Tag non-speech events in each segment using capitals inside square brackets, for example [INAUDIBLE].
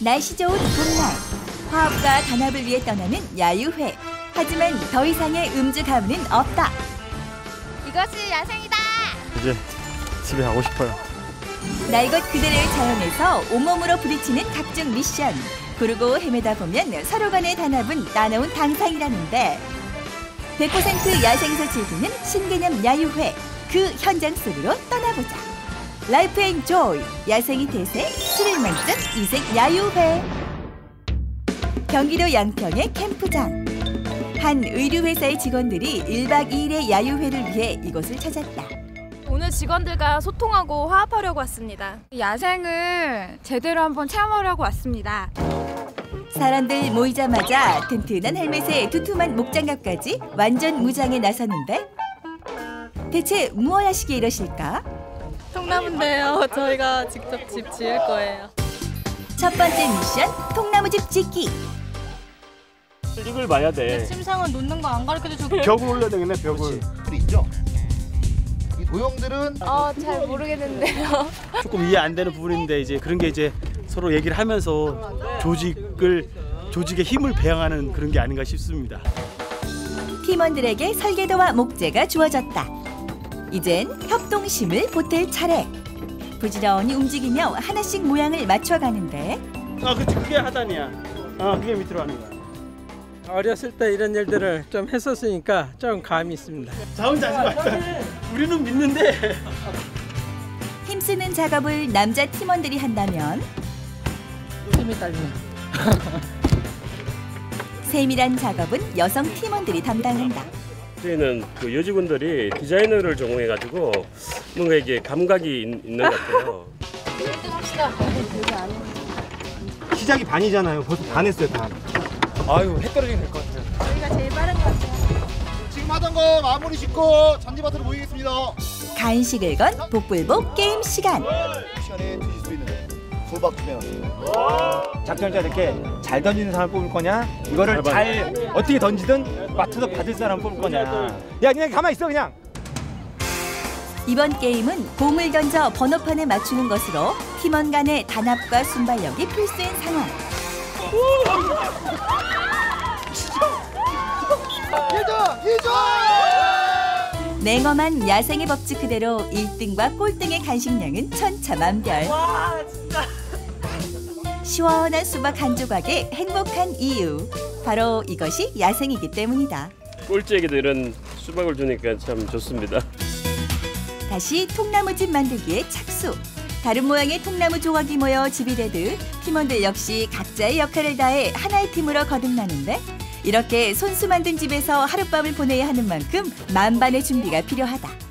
날씨 좋은 봄날. 화합과 단합을 위해 떠나는 야유회. 하지만 더 이상의 음주 가문은 없다. 이것이 야생이다. 이제 집에 가고 싶어요. 날것 그대로의 자연에서 온몸으로 부딪히는 각종 미션. 구르고 헤매다 보면 서로 간의 단합은 나눠온 당상이라는데. 100% 야생에서 즐기는 신개념 야유회. 그 현장 속으로 떠나보자 라이프 앤 조이 야생이 대세 스릴 만점 이색 야유회 경기도 양평의 캠프장 한 의류회사의 직원들이 1박 2일의 야유회를 위해 이곳을 찾았다 오늘 직원들과 소통하고 화합하려고 왔습니다. 야생을 제대로 한번 체험하려고 왔습니다. 사람들 모이자마자 튼튼한 헬멧에 두툼한 목장갑까지 완전 무장에 나서는데 대체 무엇 하시기에 이러실까? 통나무인데요. [LAUGHS] 저희가 직접 집 지을 거예요. 첫 번째 미션 통나무집 짓기 이걸 봐야 돼. 심상은 놓는 거 안 가르쳐줘. 벽을 올려야 되겠네, 벽을. 있죠. 이 도형들은 어, 잘 모르겠는데요. [LAUGHS] 조금 이해 안 되는 부분인데 이제 그런 게 이제 서로 얘기를 하면서 조직을 조직의 힘을 배양하는 그런 게 아닌가 싶습니다. 팀원들에게 설계도와 목재가 주어졌다 이젠 협동심을 보탤 차례 부지런히 움직이며 하나씩 모양을 맞춰가는데 아, 그치 그게 하단이야. 아, 그게 밑으로 하는 거야. 어렸을 때 이런 일들을 좀 했었으니까 좀 감이 있습니다. 자 혼자 하지 말자. 우리는 믿는데. 힘쓰는 작업을 남자 팀원들이 한다면 힘이 딸리네. 세밀한 작업은 여성 팀원들이 담당한다 저희는 그 여직원들이 디자이너를 전공해가지고 뭔가 이게 감각이 있, 있는 것 같아요. 시작이 반이잖아요. 벌써 반 했어요, 반. 아유, 해 떨어지면 될것 같아요. 지금 하던 거 마무리 짓고 잔디밭으로 모이겠습니다. 간식을 건 복불복 게임 시간 시간에 드실 수 있는 수박 투명. 작전자 이렇게 잘 던지는 사람 뽑을 거냐? 이거를 잘 어떻게 던지든 맞춰서 받을 사람 뽑을 거냐? 야 그냥 가만 있어 그냥. 이번 게임은 공을 던져 번호판에 맞추는 것으로 팀원 간의 단합과 순발력이 필수인 상황. 냉엄한 야생의 법칙 그대로 1등과 꼴등의 간식량은 천차만별. 시원한 수박 한 조각에 행복한 이유. 바로 이것이 야생이기 때문이다. 꼴찌에게도 이런 수박을 주니까 참 좋습니다. 다시 통나무집 만들기에 착수. 다른 모양의 통나무 조각이 모여 집이 되듯 팀원들 역시 각자의 역할을 다해 하나의 팀으로 거듭나는데 이렇게 손수 만든 집에서 하룻밤을 보내야 하는 만큼 만반의 준비가 필요하다.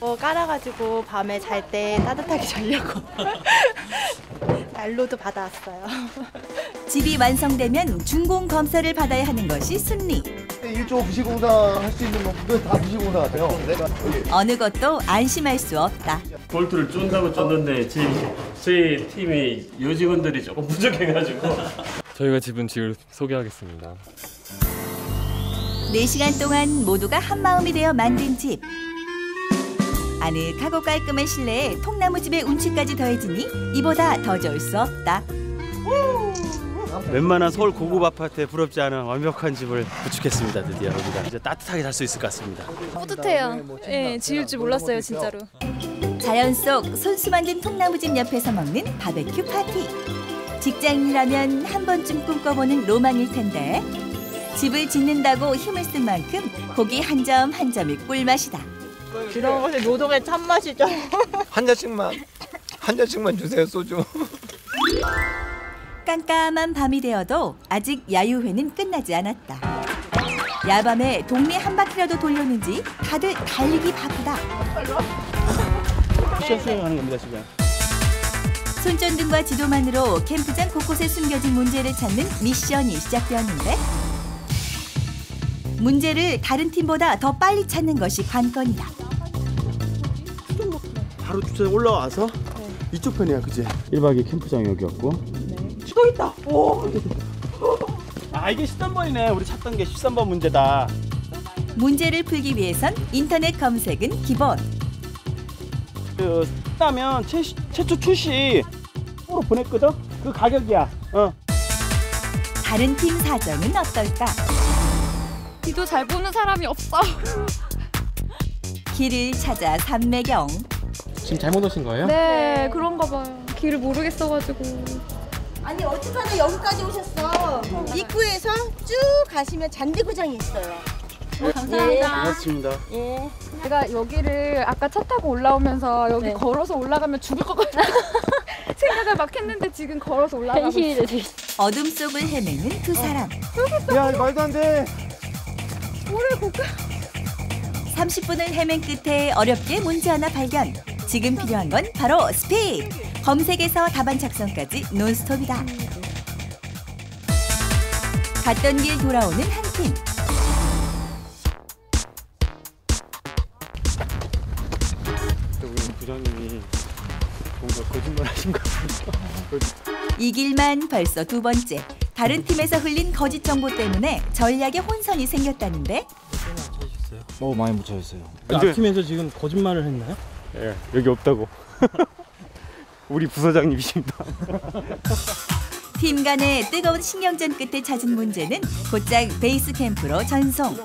뭐 깔아가지고 밤에 잘 때 따뜻하게 [LAUGHS] 자려고. [LAUGHS] 난로도 받아왔어요. [LAUGHS] 집이 완성되면 준공 검사를 받아야 하는 것이 순리. 1조 부실공사 할 수 있는 건다 부실공사 같아요. 어느 것도 안심할 수 없다. 볼트를 쫀다고 쫀는데 저희, 저희 팀이 여직원들이 조금 부족해가지고 저희가 집은 지을 소개하겠습니다. 4시간 동안 모두가 한마음이 되어 만든 집. 아늑하고 깔끔한 실내에 통나무집의 운치까지 더해지니 이보다 더 좋을 수 없다. 웬만한 서울 고급 아파트에 부럽지 않은 완벽한 집을 구축했습니다. 드디어 우리가 이제 따뜻하게 살 수 있을 것 같습니다. 뿌듯해요. 예, 지을 줄 몰랐어요, 진짜로. 자연 속 손수 만든 통나무집 옆에서 먹는 바베큐 파티. 직장인이라면 한 번쯤 꿈꿔보는 로망일 텐데 집을 짓는다고 힘을 쓴 만큼 고기 한 점 한 점이 꿀맛이다. 이런 것이 노동의 참맛이죠. [LAUGHS] 한 잔씩만 한 잔씩만 주세요 소주. [LAUGHS] 깜깜한 밤이 되어도 아직 야유회는 끝나지 않았다. 야밤에 동네 한 바퀴라도 돌렸는지 다들 달리기 바쁘다. 미션 수행하는 겁니다, 지금. 손전등과 지도만으로 캠프장 곳곳에 숨겨진 문제를 찾는 미션이 시작되었는데 문제를 다른 팀보다 더 빨리 찾는 것이 관건이다. 바로 주차에 올라와서 이쪽 편이야, 그지? 1박 2일 캠프장 여기였고. 또 있다. 오. 아, 이게 13번이네. 우리 찾던 게 13번 문제다. 문제를 풀기 위해선 인터넷 검색은 기본. 그, 따면 최, 최초 출시 으로 보냈거든? 그 가격이야. 어. 다른 팀 사정은 어떨까? 뒤도 잘 보는 사람이 없어. [LAUGHS] 길을 찾아 삼매경. 지금 잘못 오신 거예요? 네, 그런가 봐요. 길을 모르겠어가지고. 아니 어떡하나 여기까지 오셨어. 입구에서 쭉 가시면 잔디구장이 있어요. 감사합니다. 반갑습니다. 예. 제가 여기를 아까 차 타고 올라오면서 여기 네. 걸어서 올라가면 죽을 것 같아. [LAUGHS] 생각을 막 했는데 지금 걸어서 올라가고 있어. 어둠 속을 헤매는 두 사람. 야 말도 안 돼. 30분을 헤맨 끝에 어렵게 문제 하나 발견. 지금 필요한 건 바로 스피드. 검색에서 답안 작성까지 논스톱이다. 갔던 길 돌아오는 한 팀. 우리 부장님이 뭔가 거짓말 하신 것 같아요. 이 길만 벌써 두 번째. 다른 팀에서 흘린 거짓 정보 때문에 전략에 혼선이 생겼다는데 어 많이 묻혀있어요. 아침에서 지금 거짓말을 했나요? 예, 여기 없다고. [LAUGHS] 우리 부서장님이십니다. 팀 간의 뜨거운 신경전 끝에 찾은 문제는 곧장 베이스 캠프로 전송.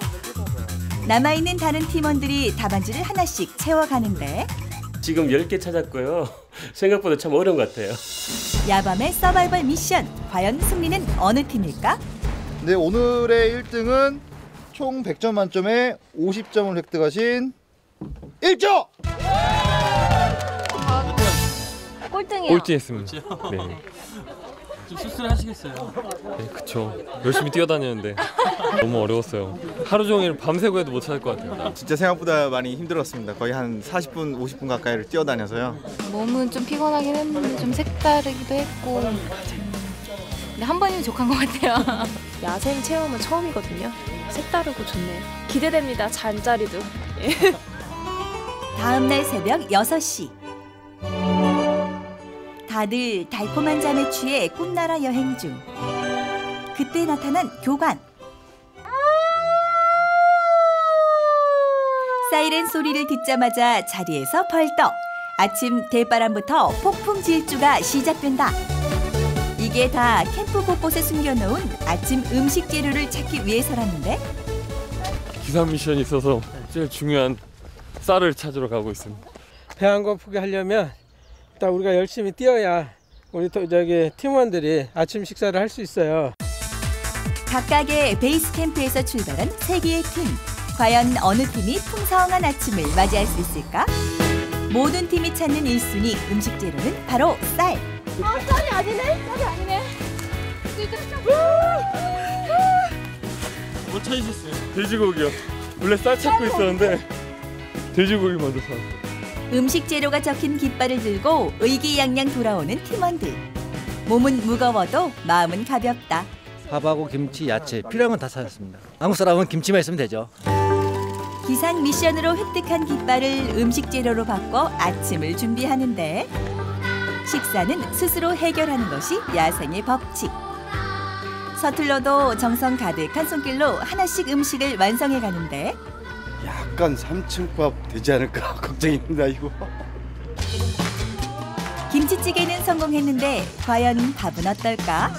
남아있는 다른 팀원들이 답안지를 하나씩 채워가는데 지금 10개 찾았고요. 생각보다 참 어려운 것 같아요. 야밤의 서바이벌 미션. 과연 승리는 어느 팀일까? 네, 오늘의 1등은 총 100점 만점에 50점을 획득하신 1조! 꼴등이야. 꼴찌했습니다. 네. [LAUGHS] 좀 씁쓸하시겠어요. 네, 그쵸. 열심히 뛰어다녔는데 너무 어려웠어요. 하루 종일 밤새고 해도 못 찾을 것 같아요. 진짜 생각보다 많이 힘들었습니다. 거의 한 40분, 50분 가까이를 뛰어다녀서요. 몸은 좀 피곤하긴 했는데 좀 색다르기도 했고 근데 한 번이면 족한 것 같아요. [LAUGHS] 야생 체험은 처음이거든요. 색다르고 좋네요. 기대됩니다. 잠자리도. 다음 날 새벽 6시. 다들 달콤한 잠에 취해 꿈나라 여행 중. 그때 나타난 교관. 사이렌 소리를 듣자마자 자리에서 벌떡. 아침 대바람부터 폭풍 질주가 시작된다. 이게 다 캠프 곳곳에 숨겨놓은 아침 음식 재료를 찾기 위해서라는데 기상 미션이 있어서 제일 중요한 쌀을 찾으러 가고 있습니다. 배안 고프게 하려면 일단 우리가 열심히 뛰어야 우리 또 저기 팀원들이 아침 식사를 할 수 있어요. 각각의 베이스 캠프에서 출발한 세 개의 팀. 과연 어느 팀이 풍성한 아침을 맞이할 수 있을까? 모든 팀이 찾는 1순위 음식 재료는 바로 쌀. 아, 쌀이 아니네. 쌀이 아니네. 뭐 찾으셨어요? 돼지고기요. 원래 쌀 찾고 있었는데 돼지고기 먼저 사. 음식 재료가 적힌 깃발을 들고 의기양양 돌아오는 팀원들. 몸은 무거워도 마음은 가볍다. 밥하고 김치, 야채 필요한 건다 찾았습니다. 한국 사람은 김치만 있으면 되죠. 기상 미션으로 획득한 깃발을 음식 재료로 바꿔 아침을 준비하는데 식사는 스스로 해결하는 것이 야생의 법칙. 서툴러도 정성 가득한 손길로 하나씩 음식을 완성해 가는데 약간 3층밥 되지 않을까 [LAUGHS] 걱정입니다 이거. 김치찌개는 성공했는데 과연 밥은 어떨까?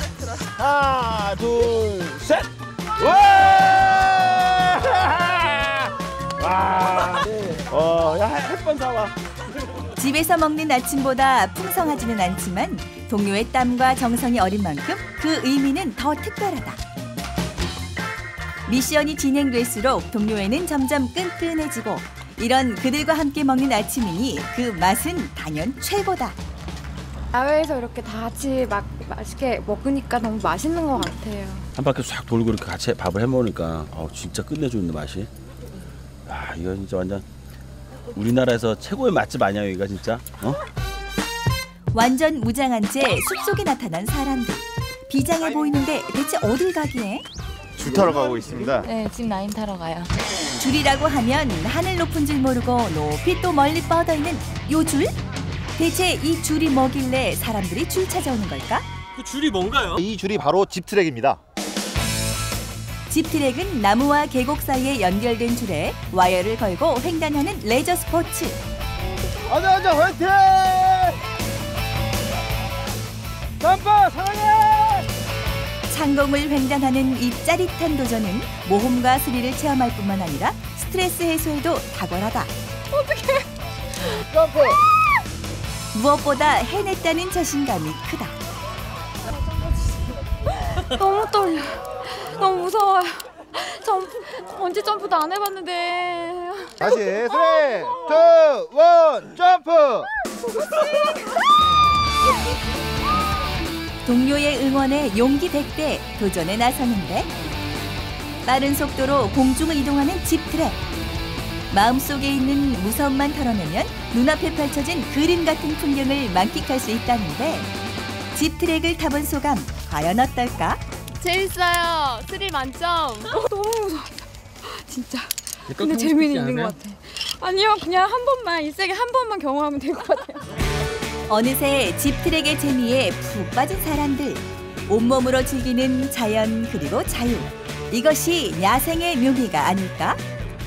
하나, 둘, 셋. 와! [LAUGHS] 와! 어, 야, 햇번 사와. 집에서 먹는 아침보다 풍성하지는 않지만 동료의 땀과 정성이 어린 만큼 그 의미는 더 특별하다. 미션이 진행될수록 동료애는 점점 끈끈해지고 이런 그들과 함께 먹는 아침이니 그 맛은 단연 최고다. 야외에서 이렇게 다 같이 막 맛있게 먹으니까 너무 맛있는 것 같아요. 한 바퀴 싹 돌고 이렇게 같이 밥을 해 먹으니까 어, 진짜 끝내주는 맛이. 아 이거 진짜 완전 우리나라에서 최고의 맛집 아니야 여기가 진짜. 어? 완전 무장한 채 숲속에 나타난 사람들. 비장해 보이는데 대체 어딜 가기에? 줄 타러 가고 있습니다. 네, 지금 라인 타러 가요. 줄이라고 하면 하늘 높은 줄 모르고 높이 또 멀리 뻗어 있는 요 줄? 대체 이 줄이 뭐길래 사람들이 줄 찾아오는 걸까? 그 줄이 뭔가요? 이 줄이 바로 집트랙입니다. 집트랙은 나무와 계곡 사이에 연결된 줄에 와이어를 걸고 횡단하는 레저 스포츠. 앉아 앉아 화이팅! 깜빠 사랑해! 상공을 횡단하는 이 짜릿한 도전은 모험과 스릴을 체험할 뿐만 아니라 스트레스 해소에도 탁월하다. 어떡해. 점프! 무엇보다 해냈다는 자신감이 크다. [LAUGHS] 너무 떨려. 너무 무서워요. 점프, 언제 점프도 안 해봤는데. 다시 쓰리, 투, 원, 점프. 동료의 응원에 용기 100배 도전에 나서는데 빠른 속도로 공중을 이동하는 집트랙 마음속에 있는 무서움만 털어내면 눈앞에 펼쳐진 그림 같은 풍경을 만끽할 수 있다는데 집트랙을 타본 소감 과연 어떨까? 재밌어요. 스릴 만점. 너무 무서워. 진짜. 근데 재미는 있는 것 같아. 아니요, 그냥 한 번만 일생에 한 번만 경험하면 될 것 같아요. 어느새 집트랙의 재미에 푹 빠진 사람들 온몸으로 즐기는 자연 그리고 자유 이것이 야생의 묘미가 아닐까?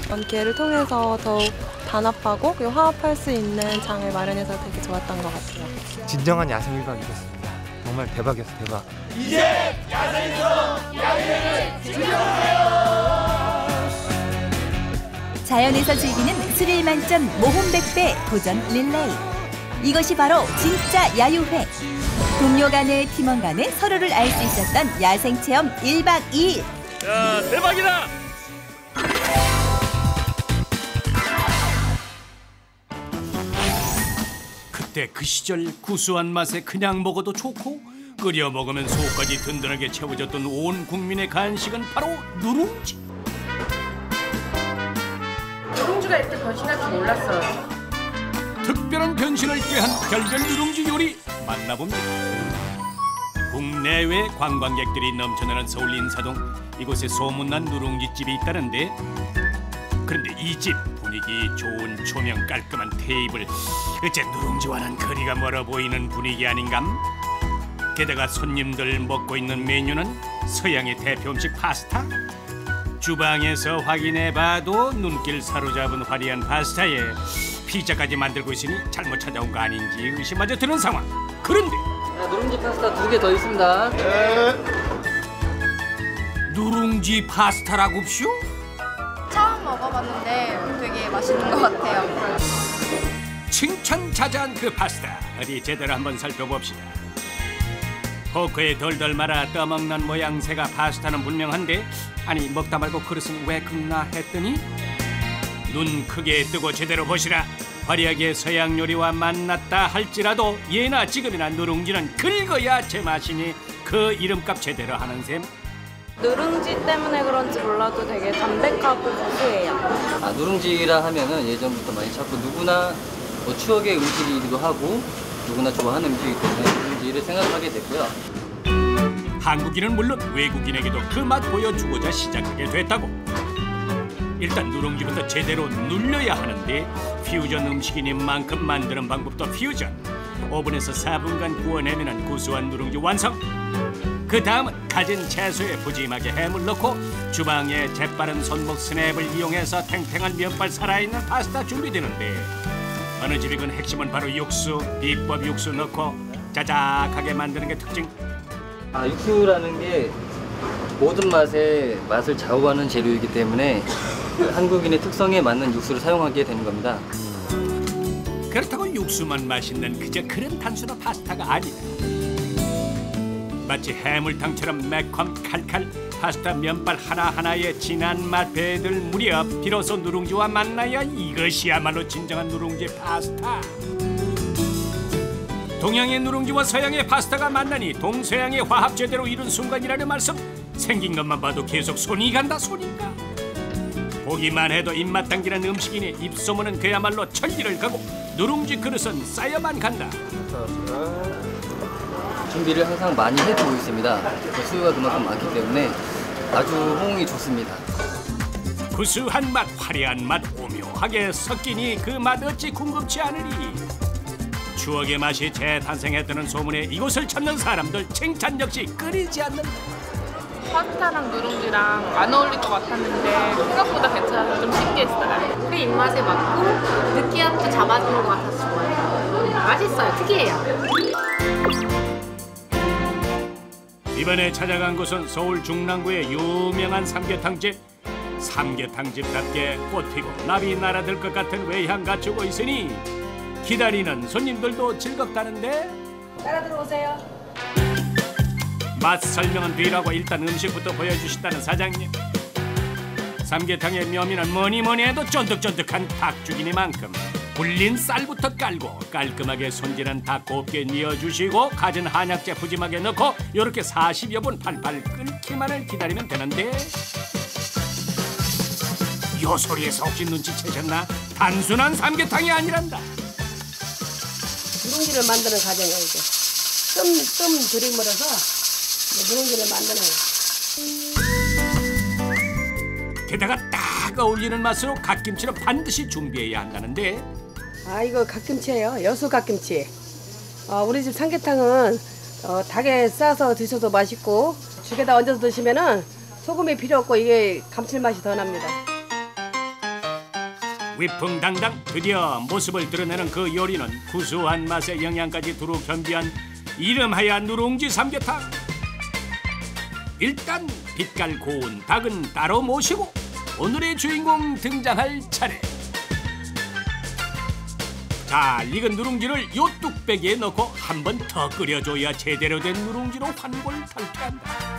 연기를 통해서 더욱 단합하고 화합할 수 있는 장을 마련해서 되게 좋았던 것 같아요. 진정한 야생 1박 이었습니다. 정말 대박이었어 대박. 이제 야생에서 야외를 즐겨보세요. 자연에서 즐기는 스릴 만점 모험 백배 도전 릴레이. 이것이 바로 진짜 야유회. 동료 간의 팀원 간에 서로를 알 수 있었던 야생 체험 1박 2일. 야 대박이다. 그때 그 시절 구수한 맛에 그냥 먹어도 좋고 끓여 먹으면 속까지 든든하게 채워졌던 온 국민의 간식은 바로 누룽지. 누룽지가 이렇게 변신할 줄 몰랐어요. 특별한 변신을 꾀한 별별 누룽지 요리 만나봅니다. 국내외 관광객들이 넘쳐나는 서울 인사동 이곳에 소문난 누룽지집이 있다는데 그런데 이 집 분위기 좋은 조명 깔끔한 테이블 어째 누룽지와는 거리가 멀어 보이는 분위기 아닌감? 게다가 손님들 먹고 있는 메뉴는 서양의 대표 음식 파스타 주방에서 확인해봐도 눈길 사로잡은 화려한 파스타에 피자까지 만들고 있으니 잘못 찾아온 거 아닌지 의심마저 드는 상황 그런데 누룽지 파스타 두 개 더 있습니다. 누룽지 파스타라고쇼? 처음 먹어봤는데 되게 맛있는 것 같아요. 칭찬자자한 그 파스타 어디 제대로 한번 살펴봅시다 포크에 덜덜 말아 떠먹는 모양새가 파스타는 분명한데 아니 먹다 말고 그릇은 왜 긁나 했더니 눈 크게 뜨고 제대로 보시라 화려하게 서양 요리와 만났다 할지라도 예나 지금이나 누룽지는 긁어야 제맛이니 그 이름값 제대로 하는 셈 누룽지 때문에 그런지 몰라도 되게 담백하고 고소해요. 아, 누룽지라 하면은 예전부터 많이 찾고 누구나 뭐 추억의 음식이기도 하고 누구나 좋아하는 음식이기 때문에 누룽지를 생각하게 됐고요. 한국인은 물론 외국인에게도 그 맛 보여주고자 시작하게 됐다고. 일단 누룽지부터 제대로 눌려야 하는데 퓨전 음식이니만큼 만드는 방법도 퓨전. 오븐에서 4분간 구워내면 구수한 누룽지 완성. 그 다음은 가진 채소에 푸짐하게 햄을 넣고 주방에 재빠른 손목 스냅을 이용해서 탱탱한 면발 살아있는 파스타 준비되는데 어느 집이건 핵심은 바로 육수, 비법 육수 넣고 자작하게 만드는 게 특징. 아, 육수라는 게 모든 맛의 맛을 좌우하는 재료이기 때문에 한국인의 특성에 맞는 육수를 사용하게 되는 겁니다. 그렇다고 육수만 맛있는 그저 그런 단순한 파스타가 아니다. 마치 해물탕처럼 매콤 칼칼 파스타 면발 하나하나에 진한 맛 배들 무렵 비로소 누룽지와 만나야 이것이야말로 진정한 누룽지 파스타. 동양의 누룽지와 서양의 파스타가 만나니 동서양의 화합 제대로 이룬 순간이라는 말씀 생긴 것만 봐도 계속 손이 간다 손이 가 보기만 해도 입맛 당기는 음식이니 입소문은 그야말로 천리를 가고 누룽지 그릇은 쌓여만 간다 준비를 항상 많이 해두고 있습니다. 그 수요가 그만큼 많기 때문에 아주 호응이 좋습니다. 구수한 맛 화려한 맛 오묘하게 섞이니 그 맛 어찌 궁금치 않으리 추억의 맛이 재탄생했다는 소문에 이곳을 찾는 사람들 칭찬 역시 끊이지 않는다 파스타랑 누룽지랑 안 어울릴 것 같았는데 생각보다 괜찮아서 좀 신기했어요. 우리 입맛에 맞고 느끼함도 잡아주는 것 같아서 좋아요. 맛있어요. 특이해요. 이번에 찾아간 곳은 서울 중랑구의 유명한 삼계탕집. 삼계탕집답게 꽃피고 나비 날아들 것 같은 외향 갖추고 있으니 기다리는 손님들도 즐겁다는데 따라 들어오세요. 맛 설명은 뒤라고 일단 음식부터 보여주신다는 사장님. 삼계탕의 묘미는 뭐니 뭐니 해도 쫀득쫀득한 닭죽이니만큼 불린 쌀부터 깔고 깔끔하게 손질한 닭 곱게 뉘어주시고 갖은 한약재 푸짐하게 넣고 이렇게 40여 분 팔팔 끓기만을 기다리면 되는데 요 소리에서 혹시 눈치채셨나? 단순한 삼계탕이 아니란다. 누룽지를 만드는 과정이에요 이게. 뜸뜸 들이물어서 누룽지를 만드는. 게다가 딱 어울리는 맛으로 갓김치를 반드시 준비해야 한다는데 아 이거 갓김치예요. 여수 갓김치. 어, 우리 집 삼계탕은 어, 닭에 싸서 드셔도 맛있고 죽에다 얹어서 드시면은 소금이 필요 없고 이게 감칠맛이 더 납니다. 위풍당당 드디어 모습을 드러내는 그 요리는 구수한 맛의 영양까지 두루 겸비한 이름하여 누룽지 삼계탕 일단 빛깔 고운 닭은 따로 모시고 오늘의 주인공 등장할 차례. 잘 익은 누룽지를 요 뚝배기에 넣고 한 번 더 끓여줘야 제대로 된 누룽지로 환골 탈퇴한다.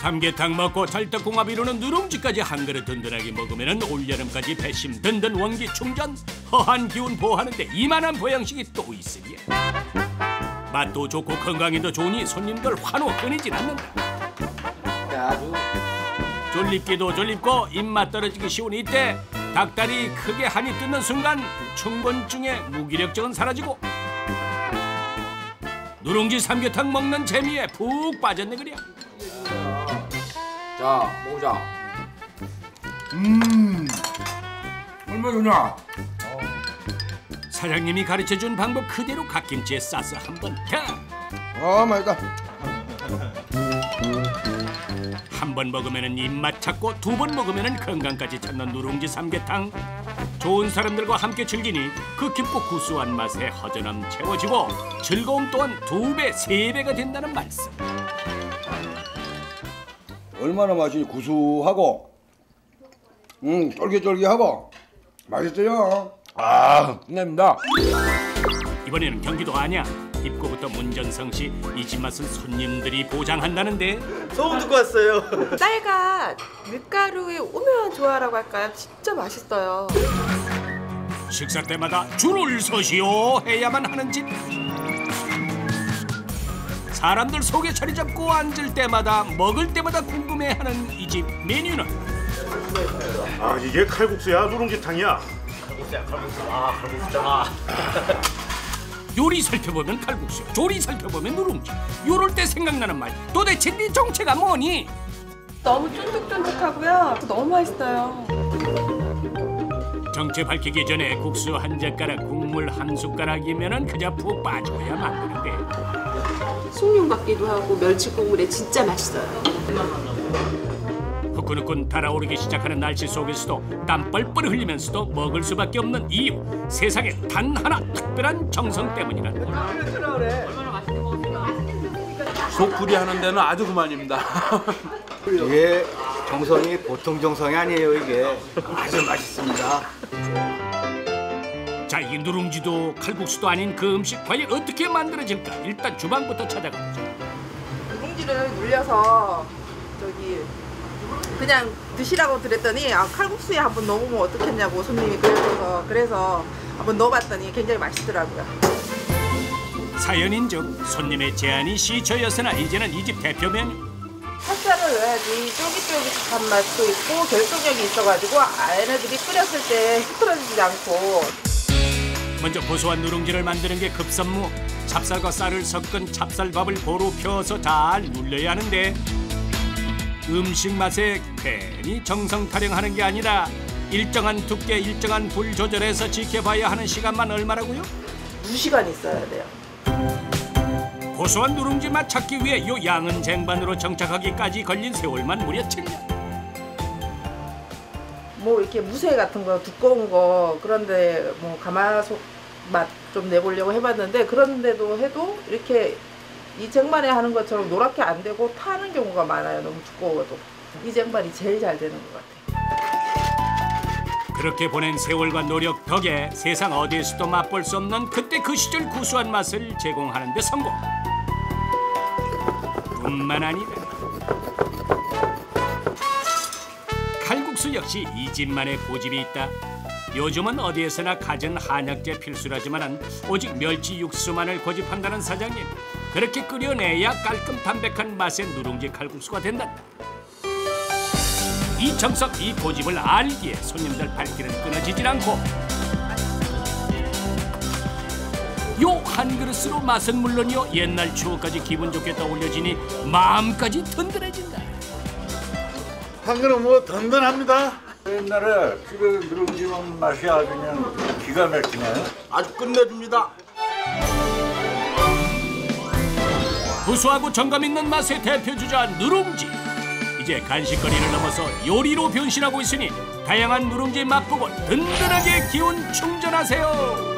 삼계탕 먹고 찰떡궁합 이루는 누룽지까지 한 그릇 든든하게 먹으면 올여름까지 배심 든든 원기 충전 허한 기운 보하는데 이만한 보양식이 또 있으니 맛도 좋고 건강에도 좋으니 손님들 환호 끊이질 않는다 아주 졸립기도 졸립고 입맛 떨어지기 쉬운 이때 닭다리 크게 한이 뜨는 순간 충곤증의 무기력증은 사라지고 누룽지 삼계탕 먹는 재미에 푹 빠졌네 그려 자, 먹자. 음, 얼마 좋냐? 사장님이 가르쳐준 방법 그대로 갓김치에 싸서 한번 아, 맛있다. 한 번 먹으면 입맛 찾고 두 번 먹으면 건강까지 찾는 누룽지 삼계탕 좋은 사람들과 함께 즐기니 그 깊고 구수한 맛에 허전함 채워지고 즐거움 또한 두 배, 세 배가 된다는 말씀 얼마나 맛이 구수하고, 음, 쫄깃쫄깃하고, 맛있어요. 아, 끝냅니다. 이번에는 경기도 안양 입구부터 문전성시 이 집 맛은 손님들이 보장한다는데. 소문 듣고 왔어요. 쌀과 밀가루의 오묘한 조화라고 할까요? 진짜 맛있어요. 식사 때마다 줄을 서시오 해야만 하는 집. 사람들 속에 자리 잡고 앉을 때마다 먹을 때마다 궁금해하는 이 집 메뉴는? 아 이게 칼국수야? 누룽지탕이야 칼국수야 칼국수 아 칼국수잖아 [LAUGHS] 요리 살펴보면 칼국수 조리 살펴보면 누룽지 요럴 때 생각나는 말 도대체 네 정체가 뭐니 너무 쫀득쫀득하고요. 너무 맛있어요. 정체 밝히기 전에 국수 한 젓가락 국물 한 숟가락이면은 그저 푹 빠져야 만드는데 숭늉 같기도 하고 멸치 국물에 진짜 맛있어요. 후끈후끈 달아오르기 시작하는 날씨 속에서도 땀 뻘뻘 흘리면서도 먹을 수밖에 없는 이유 세상에 단 하나 특별한 정성 때문이란다 속풀이 하는 데는 아주 그만입니다. [LAUGHS] 이게 정성이 보통 정성이 아니에요 이게 아주 맛있습니다. 자, 이 누룽지도 칼국수도 아닌 그 음식 과연 어떻게 만들어질까? 일단 주방부터 찾아가보자. 누룽지를 눌려서 저기 그냥 드시라고 드렸더니 아, 칼국수에 한번 넣으면 어떻겠냐고 손님이 그래서 그래서 한번 넣어봤더니 굉장히 맛있더라고요. 사연인즉 손님의 제안이 시초였으나 이제는 이 집 대표 메뉴. 팥살을 넣어야지 쫄깃쫄깃한 맛도 있고 결속력이 있어가지고 얘네들이 끓였을 때 흐트러지지 않고 먼저 고소한 누룽지를 만드는 게 급선무. 찹쌀과 쌀을 섞은 찹쌀밥을 고루 펴서 잘 눌려야 하는데 음식 맛에 괜히 정성 타령하는 게 아니라 일정한 두께, 일정한 불 조절해서 지켜봐야 하는 시간만 얼마라고요? 2시간 있어야 돼요. 고소한 누룽지 맛 찾기 위해 요 양은 쟁반으로 정착하기까지 걸린 세월만 무려 7년. 뭐 이렇게 무쇠 같은 거 두꺼운 거 그런데 뭐 가마솥 맛 좀 내보려고 해봤는데 그런데도 해도 이렇게 이 쟁반에 하는 것처럼 노랗게 안 되고 타는 경우가 많아요. 너무 두꺼워도. 이 쟁반이 제일 잘 되는 것 같아요. 그렇게 보낸 세월과 노력 덕에 세상 어디에서도 맛볼 수 없는 그때 그 시절 구수한 맛을 제공하는 데 성공. 뿐만 아니라 칼국수 역시 이 집만의 고집이 있다. 요즘은 어디에서나 갖은 한약재 필수라지만은 오직 멸치 육수만을 고집한다는 사장님. 그렇게 끓여내야 깔끔 담백한 맛의 누룽지 칼국수가 된다. 이 정석, 이 고집을 알기에 손님들 발길은 끊어지질 않고 요 한 그릇으로 맛은 물론이요 옛날 추억까지 기분 좋게 떠올려지니 마음까지 든든해진다. 한 그릇 뭐 든든합니다. 옛날에 집에 누룽지 먹는 맛이 아주 그냥 기가 막히네. 아주 끝내줍니다. 구수하고 정감 있는 맛의 대표 주자 누룽지. 이제 간식거리를 넘어서 요리로 변신하고 있으니 다양한 누룽지 맛보고 든든하게 기운 충전하세요.